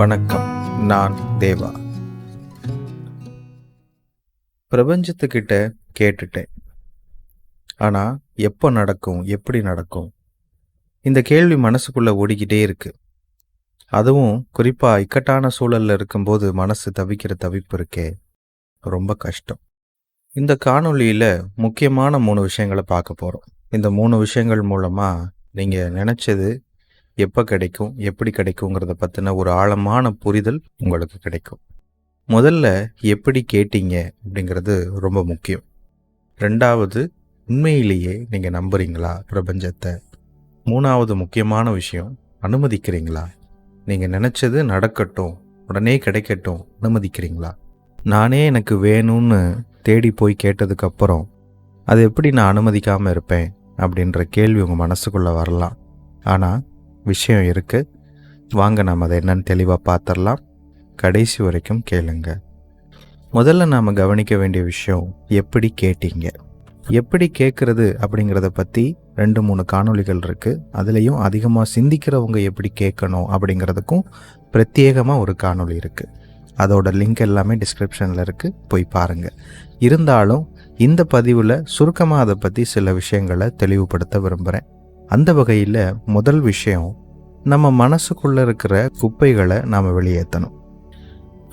வணக்கம். நான் தேவா. பிரபஞ்சத்துக்கிட்ட கேட்டுட்டேன். ஆனால் எப்போ நடக்கும் எப்படி நடக்கும்? இந்த கேள்வி மனசுக்குள்ளே ஓடிக்கிட்டே இருக்கு. அதுவும் குறிப்பாக இக்கட்டான சூழலில் இருக்கும்போது மனசு தவிக்கிற தவிப்பு இருக்கே. ரொம்ப கஷ்டம். இந்த காணொளியில் முக்கியமான மூணு விஷயங்களை பார்க்க போகிறோம் இந்த மூணு விஷயங்கள் மூலமாக நீங்கள் நினச்சது எப்போ கிடைக்கும் எப்படி கிடைக்குங்கிறத பற்றின ஒரு ஆழமான புரிதல் உங்களுக்கு கிடைக்கும். முதல்ல எப்படி கேட்டீங்க அப்படிங்கிறது ரொம்ப முக்கியம். ரெண்டாவது உண்மையிலேயே நீங்கள் நம்புறீங்களா பிரபஞ்சத்தை? மூணாவது முக்கியமான விஷயம் அனுமதிக்கிறீங்களா? நீங்கள் நினச்சது நடக்கட்டும் உடனே கிடைக்கட்டும் அனுமதிக்கிறீங்களா? நானே எனக்கு வேணும்னு தேடி போய் கேட்டதுக்கப்புறம் அது எப்படி நான் அனுமதிக்காமல் இருப்பேன்? அப்படின்ற கேள்வி உங்கள் மனசுக்குள்ளே வரலாம். ஆனால் விஷயம் இருக்குது வாங்க நாம் அதை என்னன்னு தெளிவாக பார்த்துடலாம் கடைசி வரைக்கும் கேளுங்க. முதல்ல நாம் கவனிக்க வேண்டிய விஷயம் எப்படி கேட்டீங்க? எப்படி கேட்குறது அப்படிங்கிறத பற்றி ரெண்டு மூணு காணொளிகள் இருக்குது அதுலேயும் அதிகமாக சிந்திக்கிறவங்க எப்படி கேட்கணும் அப்படிங்கிறதுக்கும் பிரத்யேகமாக ஒரு காணொளி இருக்குது அதோட லிங்க் எல்லாமே டிஸ்கிரிப்ஷனில் இருக்குது போய் பாருங்கள் இருந்தாலும் இந்த பதிவில் சுருக்கமாக அதை பற்றி சில விஷயங்களை தெளிவுபடுத்த விரும்புகிறேன் அந்த வகையில் முதல் விஷயம் நம்ம மனசுக்குள்ளே இருக்கிற குப்பைகளை நாம் வெளியேற்றணும்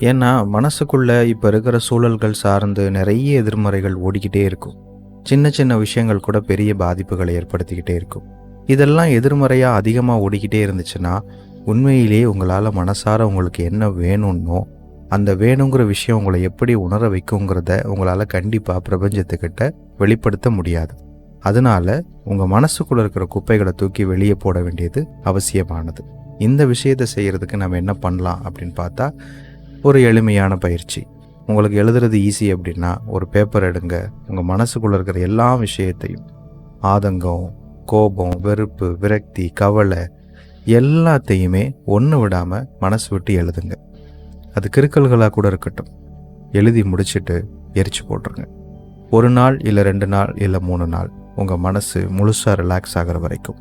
ஏன்னா மனசுக்குள்ளே இப்போ இருக்கிற சூழல்கள் சார்ந்து நிறைய எதிர்மறைகள் ஓடிக்கிட்டே இருக்கும். சின்ன சின்ன விஷயங்கள் கூட பெரிய பாதிப்புகளை ஏற்படுத்திக்கிட்டே இருக்கும். இதெல்லாம் எதிர்மறையாக அதிகமாக ஓடிக்கிட்டே இருந்துச்சுன்னா உண்மையிலேயே உங்களால் மனசார உங்களுக்கு என்ன வேணும்னோ அந்த வேணுங்கிற விஷயம் உங்களை எப்படி உணர வைக்குங்கிறத உங்களால் கண்டிப்பாக பிரபஞ்சத்துக்கிட்ட வெளிப்படுத்த முடியாது. அதனால உங்கள் மனசுக்குள்ளே இருக்கிற குப்பைகளை தூக்கி வெளியே போட வேண்டியது அவசியமானது. இந்த விஷயத்தை செய்கிறதுக்கு நம்ம என்ன பண்ணலாம் அப்படின்னு பார்த்தா ஒரு எளிமையான பயிற்சி. உங்களுக்கு எழுதுறது ஈஸி அப்படின்னா ஒரு பேப்பர் எடுங்க. உங்கள் மனசுக்குள்ளே இருக்கிற எல்லா விஷயத்தையும் ஆதங்கம் கோபம் வெறுப்பு விரக்தி கவலை எல்லாத்தையுமே ஒன்று விடாமல் மனசு விட்டு எழுதுங்க. அது கிறுக்கல்களாக கூட இருக்கட்டும். எழுதி முடிச்சுட்டு எரிச்சு போட்டுருங்க. ஒரு நாள் இல்லை ரெண்டு நாள் இல்லை மூணு நாள். உங்கள் மனசு முழுசாக ரிலாக்ஸ் ஆகிற வரைக்கும்.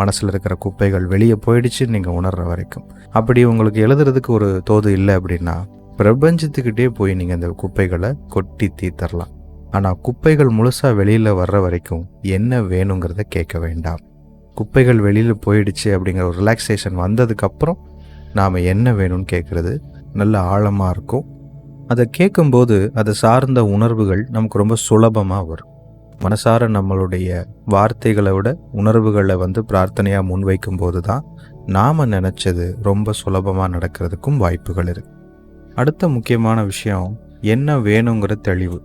மனசில் இருக்கிற குப்பைகள் வெளியே போயிடுச்சு நீங்கள் உணர்ற வரைக்கும். அப்படி உங்களுக்கு எழுதுறதுக்கு ஒரு தோது இல்லை அப்படின்னா பிரபஞ்சத்துக்கிட்டே போய் நீங்கள் அந்த குப்பைகளை கொட்டி தீத்தரலாம் ஆனால் குப்பைகள் முழுசாக வெளியில் வர்ற வரைக்கும் என்ன வேணுங்கிறத கேட்க வேண்டாம். குப்பைகள் வெளியில் போயிடுச்சு அப்படிங்கிற ஒரு ரிலாக்ஸேஷன் வந்ததுக்கப்புறம் நாம் என்ன வேணும்னு கேட்குறது நல்ல ஆழமாக இருக்கும். அதை கேட்கும்போது அதை சார்ந்த உணர்வுகள் நமக்கு ரொம்ப சுலபமாக வரும். மனசார நம்மளுடைய வார்த்தைகளை விட உணர்வுகளை வந்து பிரார்த்தனையாக முன்வைக்கும் போது தான் நாம் நினச்சது ரொம்ப சுலபமாக நடக்கிறதுக்கும் வாய்ப்புகள் இருக்குது அடுத்த முக்கியமான விஷயம் என்ன வேணுங்கிற தெளிவு.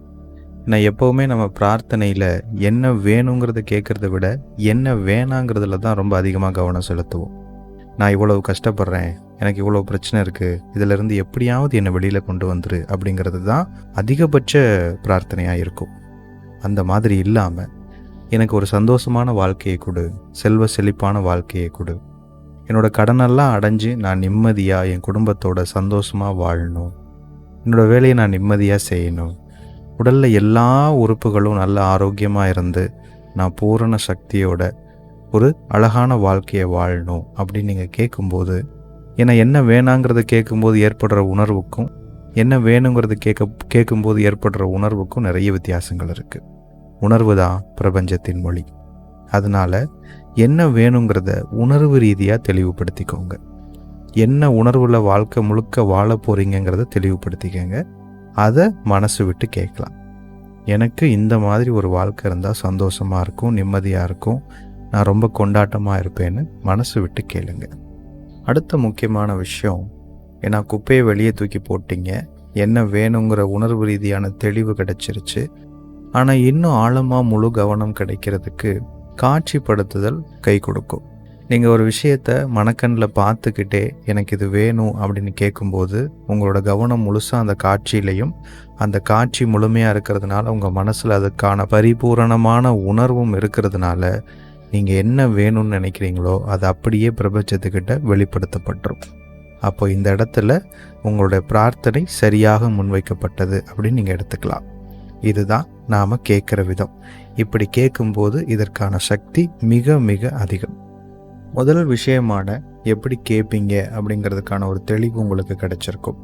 நான் எப்போவுமே நம்ம பிரார்த்தனையில் என்ன வேணுங்கிறத கேட்குறத விட என்ன வேணாங்கிறதுல தான் ரொம்ப அதிகமாக கவனம் செலுத்துவோம். நான் இவ்வளவு கஷ்டப்படுறேன் எனக்கு இவ்வளோ பிரச்சனை இருக்குது இதிலிருந்து எப்படியாவது என்னை வெளியில் கொண்டு வந்துரு அப்படிங்கிறது தான் அதிகபட்ச பிரார்த்தனையாக இருக்கும். அந்த மாதிரி இல்லாமல் எனக்கு ஒரு சந்தோஷமான வாழ்க்கையை கொடு செல்வ செழிப்பான வாழ்க்கையை கொடு. என்னோடய கடனெல்லாம் அடைஞ்சு நான் நிம்மதியாக என் குடும்பத்தோட சந்தோஷமாக வாழணும். என்னோடய வேலையை நான் நிம்மதியாக செய்யணும். உடலில் எல்லா உறுப்புகளும் நல்ல ஆரோக்கியமாக இருந்து நான் பூரண சக்தியோட ஒரு அழகான வாழ்க்கையை வாழணும் அப்படின்னு நீங்கள் கேட்கும்போது ஏன்னா என்ன வேணாங்கிறத கேட்கும்போது ஏற்படுற உணர்வுக்கும் என்ன வேணுங்கிறது கேட்க கேட்கும்போது ஏற்படுற உணர்வுக்கும் நிறைய வித்தியாசங்கள் இருக்குது உணர்வு தான் பிரபஞ்சத்தின் மொழி. அதனால் என்ன வேணுங்கிறத உணர்வு ரீதியாக தெளிவுபடுத்திக்கோங்க. என்ன உணர்வில் வாழ்க்கை முழுக்க வாழ போகிறீங்கிறத தெளிவுபடுத்திக்கோங்க. அதை மனசு விட்டு கேட்கலாம். எனக்கு இந்த மாதிரி ஒரு வாழ்க்கை இருந்தால் சந்தோஷமாக இருக்கும் நிம்மதியாக இருக்கும். நான் ரொம்ப கொண்டாட்டமாக இருப்பேன்னு மனசு விட்டு கேளுங்க. அடுத்த முக்கியமான விஷயம் ஏன்னா குப்பையை வெளியே தூக்கி போட்டீங்க. என்ன வேணுங்கிற உணர்வு ரீதியான தெளிவு கிடைச்சிருச்சு. ஆனால் இன்னும் ஆழமாக முழு கவனம் கிடைக்கிறதுக்கு காட்சிப்படுத்துதல் கை கொடுக்கும். நீங்கள் ஒரு விஷயத்த மனக்கண்ணில் பார்த்துக்கிட்டே எனக்கு இது வேணும் அப்படின்னு கேட்கும்போது உங்களோட கவனம் முழுசாக அந்த காட்சியிலையும் அந்த காட்சி முழுமையாக இருக்கிறதுனால உங்கள் மனசில் அதுக்கான பரிபூரணமான உணர்வும் இருக்கிறதுனால நீங்கள் என்ன வேணும்னு நினைக்கிறீங்களோ அது அப்படியே பிரபஞ்சத்துக்கிட்ட வெளிப்படுத்தப்பட்டுரும். அப்போ இந்த இடத்துல உங்களுடைய பிரார்த்தனை சரியாக முன்வைக்கப்பட்டது அப்படின்னு நீங்கள் எடுத்துக்கலாம். இதுதான் நாம் கேட்குற விதம். இப்படி கேட்கும்போது இதற்கான சக்தி மிக மிக அதிகம். முதல் விஷயமான எப்படி கேட்பீங்க அப்படிங்கிறதுக்கான ஒரு தெளிவு உங்களுக்கு கிடைச்சிருக்கும்.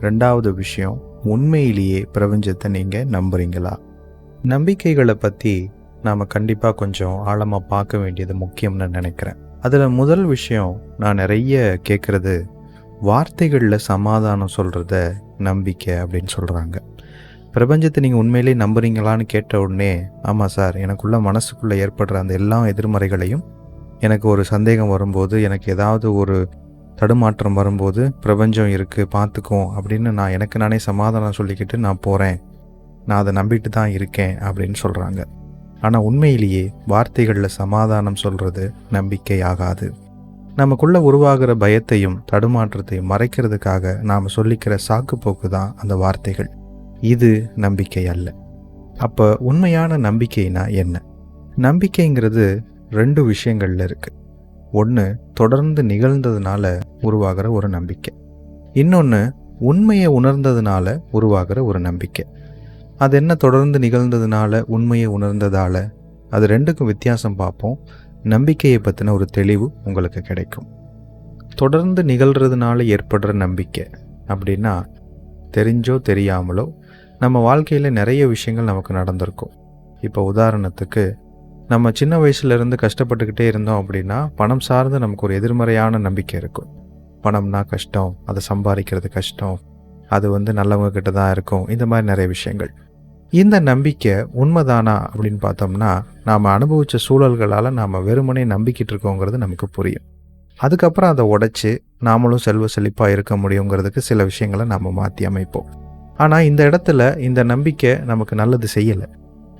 ரெண்டாவது விஷயம் உண்மையிலேயே பிரபஞ்சத்தை நீங்கள் நம்புறீங்களா? நம்பிக்கைகளை பற்றி நாம் கண்டிப்பாக கொஞ்சம் ஆழமாக பார்க்க வேண்டியது முக்கியம்னு நினைக்கிறேன். அதில் முதல் விஷயம் நான் நிறைய கேட்குறது வார்த்தைகளில் சமாதானம் சொல்கிறத நம்பிக்கை அப்படின்னு சொல்கிறாங்க பிரபஞ்சத்தை நீங்கள் உண்மையிலே நம்புறீங்களான்னு கேட்ட உடனே ஆமாம் சார் எனக்குள்ள மனசுக்குள்ளே ஏற்படுற அந்த எல்லா எதிர்மறைகளையும் எனக்கு ஒரு சந்தேகம் வரும்போது எனக்கு ஏதாவது ஒரு தடுமாற்றம் வரும்போது பிரபஞ்சம் இருக்குது பார்த்துக்கும் அப்படின்னு நான் எனக்கு நானே சமாதானம் சொல்லிக்கிட்டு நான் போகிறேன் நான் அதை நம்பிட்டு தான் இருக்கேன் அப்படின்னு சொல்கிறாங்க ஆனால் உண்மையிலேயே வார்த்தைகளில் சமாதானம் சொல்கிறது நம்பிக்கை ஆகாது. நமக்குள்ள உருவாகிற பயத்தையும் தடுமாற்றத்தையும் மறைக்கிறதுக்காக நாம் சொல்லிக்கிற சாக்குப்போக்கு தான் அந்த வார்த்தைகள். இது நம்பிக்கை அல்ல. அப்போ உண்மையான நம்பிக்கைனா என்ன? நம்பிக்கைங்கிறது ரெண்டு விஷயங்கள்ல இருக்குது ஒன்று தொடர்ந்து நிகழ்ந்ததுனால உருவாகிற ஒரு நம்பிக்கை. இன்னொன்று உண்மையை உணர்ந்ததுனால உருவாகிற ஒரு நம்பிக்கை. அது என்ன தொடர்ந்து நிகழ்ந்ததுனால உண்மையை உணர்ந்ததால்? அது ரெண்டுக்கும் வித்தியாசம் பார்ப்போம். நம்பிக்கையை பற்றின ஒரு தெளிவு உங்களுக்கு கிடைக்கும். தொடர்ந்து நிகழ்கிறதுனால ஏற்படுற நம்பிக்கை அப்படின்னா தெரிஞ்சோ தெரியாமலோ நம்ம வாழ்க்கையில் நிறைய விஷயங்கள் நமக்கு நடந்திருக்கும். இப்போ உதாரணத்துக்கு நம்ம சின்ன வயசுலேருந்து கஷ்டப்பட்டுக்கிட்டே இருந்தோம் அப்படின்னா பணம் சார்ந்து நமக்கு ஒரு எதிர்மறையான நம்பிக்கை இருக்கும். பணம்னா கஷ்டம் அதை சம்பாதிக்கிறது கஷ்டம் அது வந்து நல்லவங்க கிட்ட தான் இருக்கும் இந்த மாதிரி நிறைய விஷயங்கள். இந்த நம்பிக்கை உண்மைதானா அப்படின்னு பார்த்தோம்னா நாம் அனுபவித்த சூழல்களால் நாம் வெறுமனே நம்பிக்கிட்டு இருக்கோங்கிறது நமக்கு புரியும். அதுக்கப்புறம் அதை உடைச்சி நாமளும் செல்வ செழிப்பாக இருக்க முடியுங்கிறதுக்கு சில விஷயங்களை நாம் மாற்றி அமைப்போம். ஆனால் இந்த இடத்துல இந்த நம்பிக்கை நமக்கு நல்லது செய்யலை.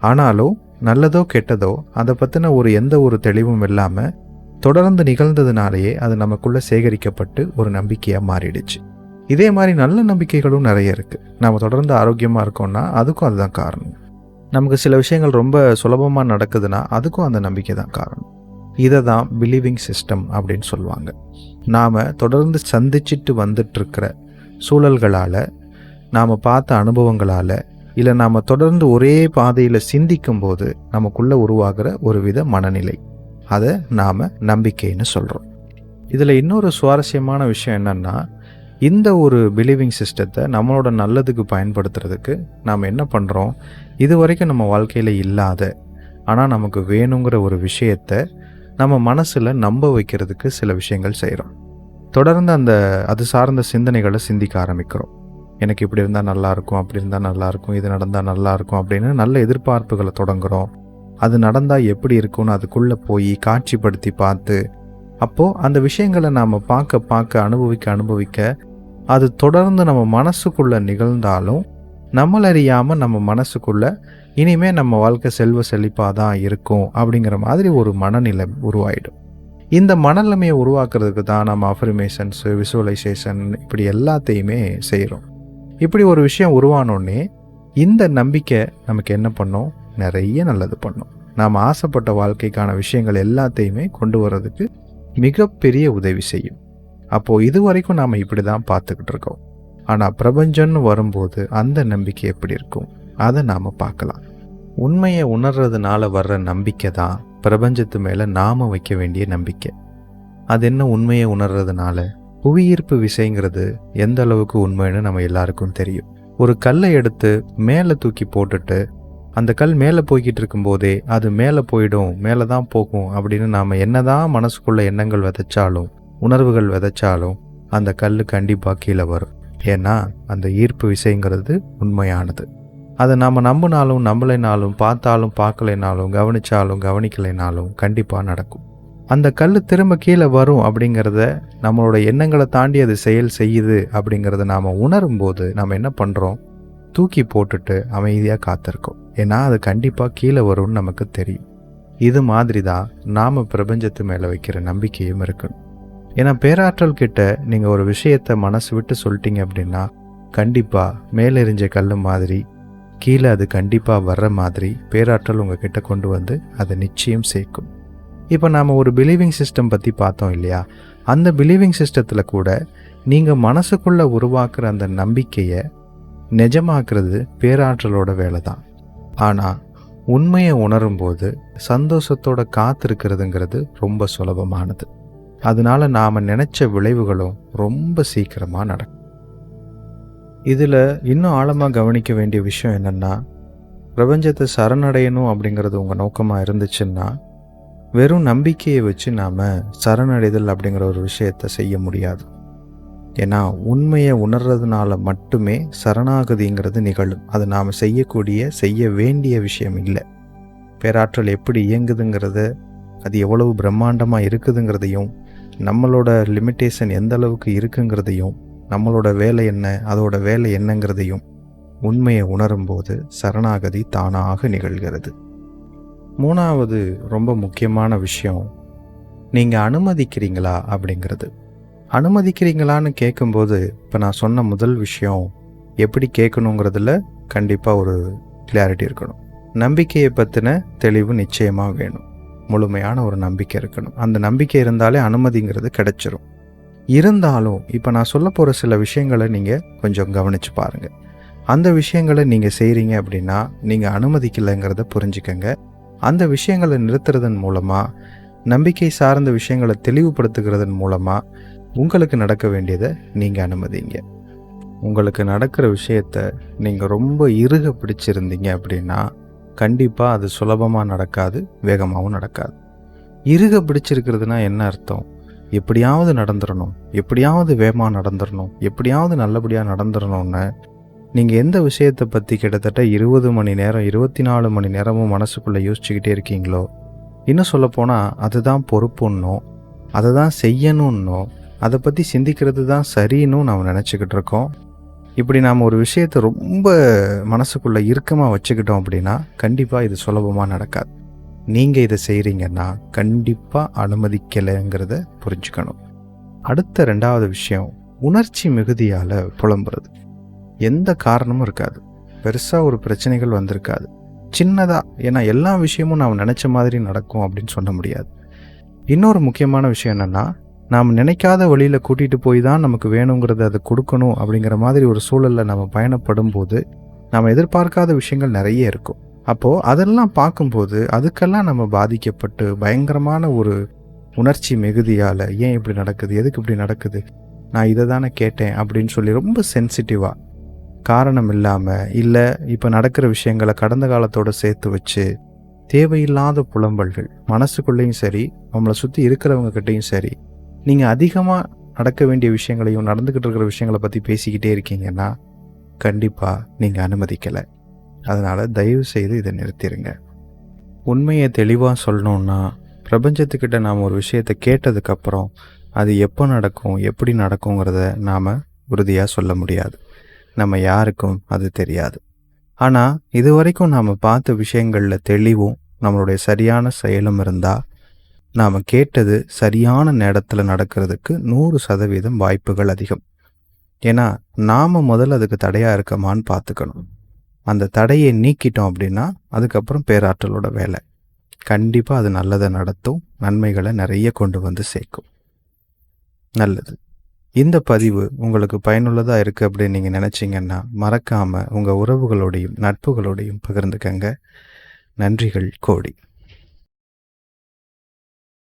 ஆனாலும் நல்லதோ கெட்டதோ அதை பற்றின ஒரு எந்த ஒரு தெளிவும் இல்லாமல் தொடர்ந்து நிகழ்ந்ததுனாலேயே அது நமக்குள்ளே சேகரிக்கப்பட்டு ஒரு நம்பிக்கையாக மாறிடுச்சு. இதே மாதிரி நல்ல நம்பிக்கைகளும் நிறைய இருக்குது நம்ம தொடர்ந்து ஆரோக்கியமாக இருக்கோம்னா அதுக்கும் அதுதான் காரணம். நமக்கு சில விஷயங்கள் ரொம்ப சுலபமாக நடக்குதுன்னா அதுக்கும் அந்த நம்பிக்கை தான் காரணம். இதை தான் பிலீவிங் சிஸ்டம் அப்படின்னு சொல்லுவாங்க. நாம் தொடர்ந்து சந்திச்சிட்டு வந்துட்டுருக்கிற சூழல்களால் நாம் பார்த்த அனுபவங்களால் இல்லை நாம் தொடர்ந்து ஒரே பாதையில் சிந்திக்கும் போது நமக்குள்ளே உருவாகிற ஒரு வித மனநிலை. அதை நாம் நம்பிக்கைன்னு சொல்கிறோம் இதில் இன்னொரு சுவாரஸ்யமான விஷயம் என்னென்னா இந்த ஒரு பிலீவிங் சிஸ்டத்தை நம்மளோட நல்லதுக்கு பயன்படுத்துறதுக்கு நாம் என்ன பண்ணுறோம் இது வரைக்கும் நம்ம வாழ்க்கையில் இல்லாத ஆனால் நமக்கு வேணுங்கிற ஒரு விஷயத்தை நம்ம மனசில் நம்ப வைக்கிறதுக்கு சில விஷயங்கள் செய்கிறோம் தொடர்ந்து அந்த அது சார்ந்த சிந்தனைகளை சிந்திக்க ஆரம்பிக்கிறோம். எனக்கு இப்படி இருந்தால் நல்லாயிருக்கும் அப்படி இருந்தால் நல்லாயிருக்கும் இது நடந்தால் நல்லாயிருக்கும் அப்படின்னு நல்ல எதிர்பார்ப்புகளை தொடங்குகிறோம் அது நடந்தால் எப்படி இருக்கும்னு அதுக்குள்ளே போய் காட்சிப்படுத்தி பார்த்து அப்போது அந்த விஷயங்களை நாம் பார்க்க பார்க்க அனுபவிக்க அனுபவிக்க அது தொடர்ந்து நம்ம மனசுக்குள்ளே நிகழ்ந்தாலும் நம்மளறியாமல் நம்ம மனசுக்குள்ளே இனிமே நம்ம வாழ்க்கை செல்வ செழிப்பாக தான் இருக்கும் அப்படிங்கிற மாதிரி ஒரு மனநிலை உருவாயிடும். இந்த மனநிலைமையை உருவாக்குறதுக்கு தான் நம்ம அஃபர்மேஷன்ஸு விசுவலைசேஷன் இப்படி எல்லாத்தையுமே செய்கிறோம் இப்படி ஒரு விஷயம் உருவானோடனே இந்த நம்பிக்கை நமக்கு என்ன பண்ணும்? நிறைய நல்லது பண்ணும். நாம் ஆசைப்பட்ட வாழ்க்கைக்கான விஷயங்கள் எல்லாத்தையுமே கொண்டு வர்றதுக்கு மிகப்பெரிய உதவி செய்யும். அப்போது இது வரைக்கும் நாம் இப்படி தான் பார்த்துக்கிட்டு இருக்கோம். ஆனால் பிரபஞ்சம்னு வரும்போது அந்த நம்பிக்கை எப்படி இருக்கும்? அதை நாம் பார்க்கலாம். உண்மையை உணர்றதுனால வர்ற நம்பிக்கை தான் பிரபஞ்சத்து மேலே நாம் வைக்க வேண்டிய நம்பிக்கை. அது என்ன உண்மையை உணர்றதுனால? புவியீர்ப்பு விசைங்கிறது எந்த அளவுக்கு உண்மைன்னு நம்ம எல்லாருக்கும் தெரியும். ஒரு கல்லை எடுத்து மேலே தூக்கி போட்டுட்டு அந்த கல் மேலே போய்கிட்டு இருக்கும்போதே அது மேலே போயிடும் மேலே தான் போகும் அப்படின்னு நாம் என்னதான் மனசுக்குள்ள எண்ணங்கள் விதைச்சாலும் உணர்வுகள் விதைச்சாலும் அந்த கல் கண்டிப்பாக கீழே வரும். ஏன்னா அந்த ஈர்ப்பு விசைங்கிறது உண்மையானது. அதை நம்ம நம்பினாலும் நம்பலைனாலும் பார்த்தாலும் பார்க்கலைனாலும் கவனிச்சாலும் கவனிக்கலைனாலும் கண்டிப்பாக நடக்கும். அந்த கல் திரும்ப கீழே வரும் அப்படிங்கிறத நம்மளோட எண்ணங்களை தாண்டி அது செயல் செய்யுது அப்படிங்கிறத நாம் உணரும் போது நம்ம என்ன பண்ணுறோம் தூக்கி போட்டுட்டு அமைதியாக காத்திருக்கோம். ஏன்னா அது கண்டிப்பாக கீழே வரும்னு நமக்கு தெரியும். இது மாதிரி தான் நாம் பிரபஞ்சத்து மேலே வைக்கிற நம்பிக்கையும் இருக்கணும் ஏன்னா பேராற்றல் கிட்ட நீங்கள் ஒரு விஷயத்த மனசு விட்டு சொல்லிட்டீங்க அப்படின்னா கண்டிப்பாக மேலெறிஞ்ச கல் மாதிரி கீழே அது கண்டிப்பாக வர்ற மாதிரி பேராற்றல் உங்ககிட்ட கொண்டு வந்து அதை நிச்சயம் சேர்க்கும். இப்போ நாம் ஒரு பிலீவிங் சிஸ்டம் பற்றி பார்த்தோம் இல்லையா? அந்த பிலீவிங் சிஸ்டத்தில் கூட நீங்கள் மனசுக்குள்ளே உருவாக்குற அந்த நம்பிக்கையை நிஜமாக்குறது பேராற்றலோட வேலை தான். ஆனால் உண்மையை உணரும்போது சந்தோஷத்தோட காத்திருக்கிறதுங்கிறது ரொம்ப சுலபமானது. அதனால நாம் நினச்ச விளைவுகளும் ரொம்ப சீக்கிரமாக நடக்கும். இதில் இன்னும் ஆழமாக கவனிக்க வேண்டிய விஷயம் என்னென்னா பிரபஞ்சத்தை சரணடையணும் அப்படிங்கிறது உங்கள் நோக்கமாக இருந்துச்சுன்னா வெறும் நம்பிக்கையை வச்சு நாம் சரணடைதல் அப்படிங்கிற ஒரு விஷயத்தை செய்ய முடியாது. ஏன்னா உண்மையை உணர்றதுனால மட்டுமே சரணாகதிங்கிறது நிகழும். அது நாம் செய்யக்கூடிய செய்ய வேண்டிய விஷயம் இல்லை. பேராற்றல் எப்படி இயங்குதுங்கிறத அது எவ்வளவு பிரம்மாண்டமாக இருக்குதுங்கிறதையும் நம்மளோட லிமிட்டேஷன் எந்த அளவுக்கு இருக்குங்கிறதையும் நம்மளோட வேலை என்ன அதோட வேலை என்னங்கிறதையும் உண்மையை உணரும்போது சரணாகதி தானாக நிகழ்கிறது. மூணாவது ரொம்ப முக்கியமான விஷயம் நீங்கள் அனுமதிக்கிறீங்களா அப்படிங்கிறது. அனுமதிக்கிறீங்களான்னு கேட்கும்போது இப்போ நான் சொன்ன முதல் விஷயம் எப்படி கேட்கணுங்கிறதுல கண்டிப்பாக ஒரு கிளாரிட்டி இருக்கணும். நம்பிக்கையை பற்றின தெளிவு நிச்சயமாக வேணும். முழுமையான ஒரு நம்பிக்கை இருக்கணும். அந்த நம்பிக்கை இருந்தாலே அனுமதிங்கிறது கிடைச்சிரும். இருந்தாலும் இப்போ நான் சொல்ல போகிற சில விஷயங்களை நீங்கள் கொஞ்சம் கவனித்து பாருங்கள் அந்த விஷயங்களை நீங்கள் செய்கிறீங்க அப்படின்னா நீங்கள் அனுமதிக்கலைங்கிறத புரிஞ்சுக்கங்க. அந்த விஷயங்களை நிறுத்துறதன் மூலமாக நம்பிக்கை சார்ந்த விஷயங்களை தெளிவுபடுத்துகிறதன் மூலமாக உங்களுக்கு நடக்க வேண்டியதை நீங்கள் அனுமதிங்க. உங்களுக்கு நடக்கிற விஷயத்த நீங்கள் ரொம்ப இறுக பிடிச்சிருந்தீங்க அப்படின்னா கண்டிப்பாக அது சுலபமாக நடக்காது வேகமாகவும் நடக்காது. இருக பிடிச்சிருக்கிறதுனா என்ன அர்த்தம்? எப்படியாவது நடந்துடணும் எப்படியாவது வேகமாக நடந்துடணும் எப்படியாவது நல்லபடியாக நடந்துடணும்னு நீங்கள் எந்த விஷயத்தை பற்றி கிட்டத்தட்ட இருபது மணி நேரம் இருபத்தி நாலு மணி நேரமும் மனசுக்குள்ளே யோசிச்சுக்கிட்டே இருக்கீங்களோ? இன்னும் சொல்லப்போனால் அதுதான் பொறுப்புன்னோ அதை தான் செய்யணுன்னோ அதை பற்றி சிந்திக்கிறது தான் சரின்னு நாம் நினச்சிக்கிட்டு இருக்கோம். இப்படி நாம் ஒரு விஷயத்தை ரொம்ப மனசுக்குள்ளே இறுக்கமாக வச்சுக்கிட்டோம் அப்படின்னா கண்டிப்பாக இது சுலபமாக நடக்காது. நீங்கள் இதை செய்கிறீங்கன்னா கண்டிப்பாக அனுமதிக்கலைங்கிறத புரிஞ்சுக்கணும். அடுத்த ரெண்டாவது விஷயம் உணர்ச்சி மிகுதியால் புலம்புறது. எந்த காரணமும் இருக்காது. பெருசாக ஒரு பிரச்சனைகள் வந்திருக்காது. சின்னதாக ஏன்னா எல்லா விஷயமும் நாம் நினச்ச மாதிரி நடக்கும் அப்படின்னு சொல்ல முடியாது. இன்னொரு முக்கியமான விஷயம் என்னென்னா நாம் நினைக்காத வழியில் கூட்டிகிட்டு போய் தான் நமக்கு வேணுங்கிறத அதை கொடுக்கணும் அப்படிங்கிற மாதிரி ஒரு சூழலில் நம்ம பயணப்படும் போது நாம் எதிர்பார்க்காத விஷயங்கள் நிறைய இருக்கும். அப்போது அதெல்லாம் பார்க்கும்போது அதுக்கெல்லாம் நம்ம பாதிக்கப்பட்டு பயங்கரமான ஒரு உணர்ச்சி மிகுதியால் ஏன் இப்படி நடக்குது? எதுக்கு இப்படி நடக்குது? நான் இதை தானே கேட்டேன் அப்படின்னு சொல்லி ரொம்ப சென்சிட்டிவாக காரணம் இல்லாமல் இல்லை இப்போ நடக்கிற விஷயங்களை கடந்த காலத்தோடு சேர்த்து வச்சு தேவையில்லாத புலம்பல்கள் மனசுக்குள்ளேயும் சரி நம்மளை சுற்றி இருக்கிறவங்க கிட்டேயும் சரி நீங்கள் அதிகமாக நடக்க வேண்டிய விஷயங்களையும் நடந்துக்கிட்டு இருக்கிற விஷயங்களை பற்றி பேசிக்கிட்டே இருக்கீங்கன்னா கண்டிப்பாக நீங்கள் அனுமதிக்கலை. அதனால் தயவு செய்து இதை நிறுத்திடுங்க உண்மையை தெளிவாக சொல்லணுன்னா பிரபஞ்சத்துக்கிட்ட நாம் ஒரு விஷயத்தை கேட்டதுக்கப்புறம் அது எப்போ நடக்கும் எப்படி நடக்குங்கிறத நாம் உறுதியாக சொல்ல முடியாது. நம்ம யாருக்கும் அது தெரியாது. ஆனால் இது வரைக்கும் நாம் பார்த்த விஷயங்களில் தெளிவும் நம்மளுடைய சரியான செயலும் இருந்தால் நாம் கேட்டது சரியான நேரத்தில் நடக்கிறதுக்கு நூறு சதவீதம் வாய்ப்புகள் அதிகம். ஏன்னா நாம் முதல்ல அதுக்கு தடையாக இருக்கமான்னு பார்த்துக்கணும் அந்த தடையை நீக்கிட்டோம் அப்படின்னா அதுக்கப்புறம் பேராற்றலோட வேலை. கண்டிப்பாக அது நல்லதை நடத்தும் நன்மைகளை நிறைய கொண்டு வந்து சேர்க்கும். நல்லது. இந்த பதிவு உங்களுக்கு பயனுள்ளதாக இருக்குது அப்படின்னு நீங்கள் நினச்சிங்கன்னா மறக்காமல் உங்கள் உறவுகளோடையும் நட்புகளோடையும் பகிர்ந்துக்கங்க. நன்றிகள் கோடி.